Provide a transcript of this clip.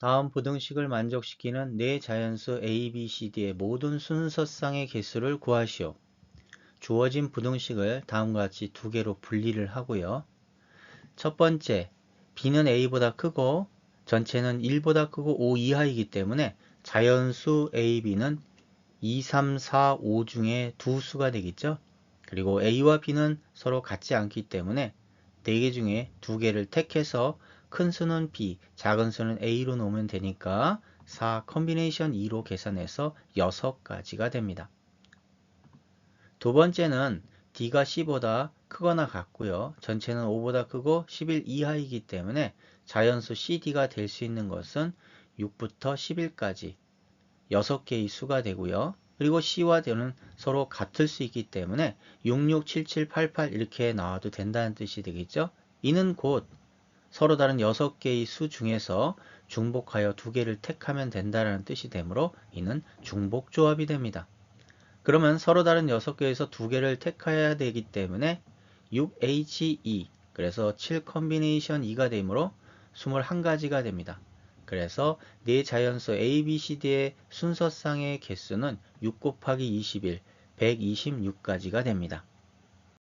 다음 부등식을 만족시키는 네 자연수 a, b, c, d의 모든 순서쌍의 개수를 구하시오. 주어진 부등식을 다음과 같이 두 개로 분리를 하고요. 첫 번째, b는 a보다 크고 전체는 1보다 크고 5 이하이기 때문에 자연수 a, b는 2, 3, 4, 5 중에 두 수가 되겠죠. 그리고 a와 b는 서로 같지 않기 때문에 4개 중에 두 개를 택해서 큰 수는 b, 작은 수는 a로 놓으면 되니까 4 컨비네이션 2로 계산해서 6가지가 됩니다. 두 번째는 d가 c보다 크거나 같고요. 전체는 5보다 크고 11 이하이기 때문에 자연수 cd가 될 수 있는 것은 6부터 11까지 6개의 수가 되고요. 그리고 c와 d는 서로 같을 수 있기 때문에 66, 77, 88 이렇게 나와도 된다는 뜻이 되겠죠. 이는 곧 서로 다른 6개의 수 중에서 중복하여 두 개를 택하면 된다는 뜻이 되므로 이는 중복조합이 됩니다. 그러면 서로 다른 6개에서 두 개를 택해야 되기 때문에 6HE 그래서 7 컨비네이션 2가 되므로 21가지가 됩니다. 그래서 네 자연수 A, B, C, D의 순서상의 개수는 6 곱하기 21, 126가지가 됩니다.